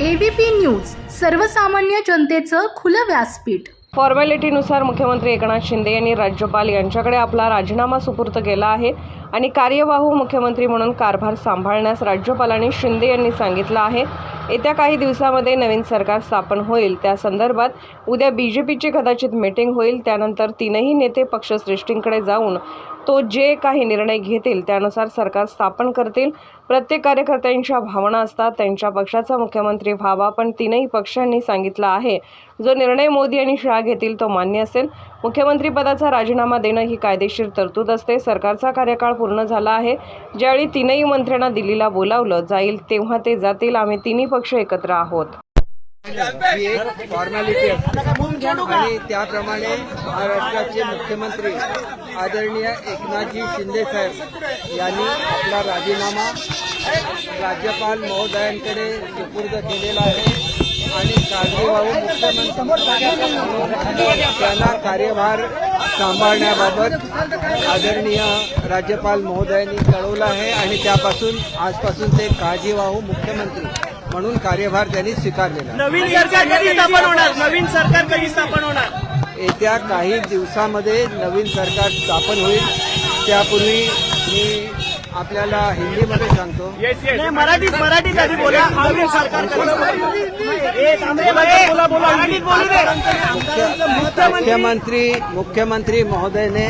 ABP news सर्वसामान्य जनतेचं खुलं व्यासपीठ. फॉर्मॅलिटीनुसार मुख्यमंत्री एकनाथ शिंदे यांनी राज्यपाल यांच्याकडे आपला राजीनामा सुपूर्त केला आहे आणि कार्यवाहू मुख्यमंत्री म्हणून कारभार सांभाळण्यास राज्यपालांनी शिंदे यांनी सांगितलं आहे. येत्या काही दिवसामध्ये नवीन सरकार स्थापन होईल. त्या संदर्भात उद्या बी जे पीची कदाचित मीटिंग होईल. त्यानंतर तीनही नेते पक्षश्रेष्ठींकडे जाऊन तो जे काही निर्णय घेतील त्यानुसार सरकार स्थापन करतील. प्रत्येक कार्यकर्त्यांच्या भावना असतात त्यांच्या पक्षाचा मुख्यमंत्री व्हावा पण तीनही पक्षांनी सांगितलं आहे. जो निर्णय मोदी आणि शहा घेतील तो मान्य असेल. मुख्यमंत्रीपदाचा राजीनामा देणं ही कायदेशीर तरतूद असते. सरकारचा कार्यकाळ पूर्ण झाला आहे. ज्यावेळी तीनही मंत्र्यांना दिल्लीला बोलावलं जाईल तेव्हा ते जातील. आम्ही तिन्ही पक्ष एकत्र आहोत. ही एक फॉर्मॅलिटी असते आणि त्याप्रमाणे महाराष्ट्राचे मुख्यमंत्री आदरणीय एकनाथजी शिंदे साहेब यांनी आपला राजीनामा राज्यपाल महोदयांकडे सुपूर्द केलेला आहे. आणि काळजीवाहू मुख्यमंत्री त्यांना कार्यभार सांभाळण्याबाबत आदरणीय राज्यपाल महोदयांनी कळवलं आहे. आणि त्यापासून आजपासून ते काळजीवाहू मुख्यमंत्री म्हणून कार्यभार त्यांनी स्वीकारलेला. नवीन सरकार कधी स्थापन होणार? नवीन सरकार कधी स्थापन होणार? येत्या काही दिवसामध्ये नवीन सरकार स्थापन होईल. त्यापूर्वी मी आपल्याला हिंदीमध्ये सांगतो. नाही मराठीत मराठीत आधी बोला. नवीन सरकार कधी मुख्यमंत्री मुख्यमंत्री महोदय ने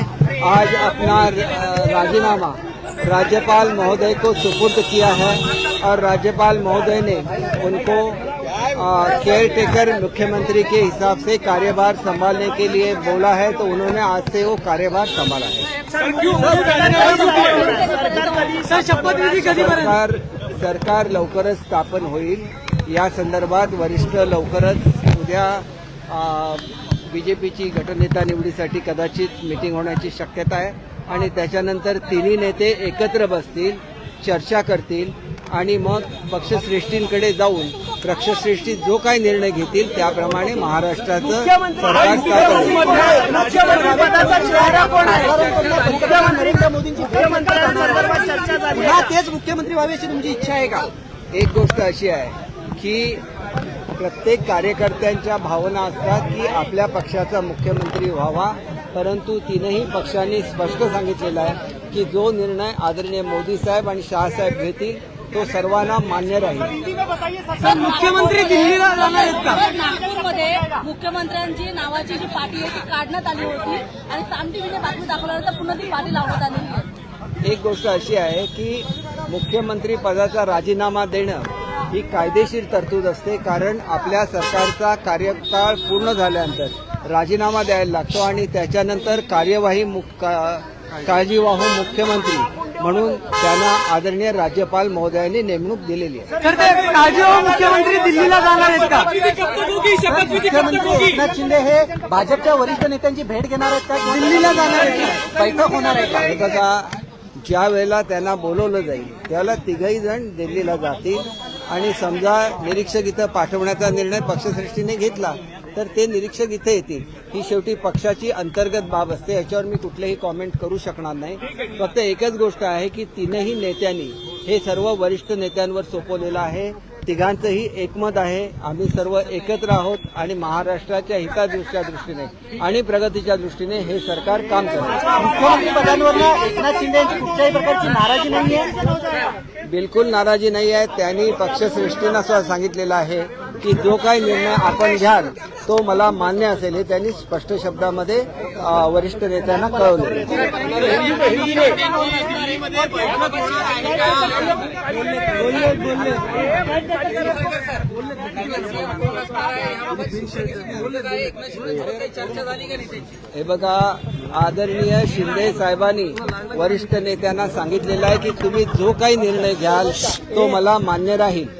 आज अपना राजीनामा. राज्यपाल महोदय को सुपुर्द किया है और राज्यपाल महोदय ने उनको केयर टेकर मुख्यमंत्री के हिसाब से कार्यभार संभालने के लिए बोला है तो उन्होंने आज से वो कार्यभार संभाला है। सरकार सरकार लवकरच स्थापन होईल, या संदर्भात वरिष्ठ लवकरच उद्या बी जे पीची गटनेता निवडीसाठी कदाचित मिटिंग होण्याची शक्यता आहे. आणि त्याच्यानंतर तिन्ही नेते एकत्र बसतील चर्चा करतील आणि मग पक्षश्रेष्ठींकडे जाऊन पक्षश्रेष्ठी जो काही निर्णय घेतील त्याप्रमाणे महाराष्ट्राचं सरकार स्थापन होईल. मुख्यमंत्री पदाचा चेहरा कोण आहे? मुख्यमंत्री मुख्यमंत्र्यांसंदर्भात चर्चा झाली आहे. तेच मुख्यमंत्री व्हावी अशी तुमची इच्छा आहे का? एक गोष्ट अशी आहे की प्रत्येक कार्यकर्त्यांच्या भावना असतात की आपल्या पक्षाचा मुख्यमंत्री व्हावा. परंतु तीनही पक्षांनी स्पष्ट सांगितलेलं आहे की जो निर्णय आदरणीय मोदी साहेब आणि शहासाहेब घेतील तो सर्वांना मान्य राहील. सर मुख्यमंत्री दिल्लीला जाणार आहेत का? नागपूरमध्ये मुख्यमंत्र्यांची नावाची जी पार्टी आहे ती काढण्यात आली होती आणि साम टीव्हीने बातमी दाखवल्यानंतर पुन्हा ती पार्टी लावण्यात आहे. एक गोष्ट अशी आहे की मुख्यमंत्री पदाचा राजीनामा देणं ही कायदेशीर तरतूद असते कारण आपल्या सरकारचा कार्यकाळ पूर्ण झाल्यानंतर राजीनामा द्यायला लागतो आणि त्याच्यानंतर कार्यवाही का- काळजीवाहू मुख्यमंत्री म्हणून त्यांना आदरणीय राज्यपाल महोदयांनी नेमणूक दिलेली आहे. मुख्यमंत्री दिल्लीला जाणार आहेत का? मुख्यमंत्री एकनाथ शिंदे हे भाजपच्या वरिष्ठ नेत्यांची भेट घेणार आहेत का? दिल्लीला जाणार आहेत. का बैठक होणार आहे का? हे ज्या वेळेला त्यांना बोलवलं जाईल त्यावेळेला तिघही जण दिल्लीला जातील. आणि समजा निरीक्षक इथं पाठवण्याचा निर्णय पक्षश्रेष्ठीने घेतला तर ते निरीक्षक इथे येतील. ही शेवटी पक्षाची अंतर्गत बाब असते. याच्यावर मी कुठलेही कॉमेंट करू शकणार नाही. फक्त एकच गोष्ट आहे की तीनही नेत्यांनी हे सर्व वरिष्ठ नेत्यांवर सोपवलेलं आहे. तिघांचंही एकमत आहे. आम्ही सर्व एकत्र आहोत आणि महाराष्ट्राच्या हितादृष्ट्या दृष्टीने आणि प्रगतीच्या दृष्टीने हे सरकार काम करत. मुख्यमंत्री पदांवर एकनाथ शिंदे यांची कुठल्याही प्रकारची नाराजी नाही आहे बिलकुल नाराजी नाही आहे त्यांनी पक्षश्रेष्ठींना सुद्धा सांगितलेलं आहे की जो काही निर्णय आपण घ्याल तो मला मान्य असेल हे त्यांनी स्पष्ट शब्दामध्ये वरिष्ठ नेत्यांना कळवले. हे बघा आदरणीय शिंदे साहेबांनी वरिष्ठ नेत्यांना सांगितलेलं आहे की तुम्ही जो काही निर्णय घ्याल तो मला मान्य राहील.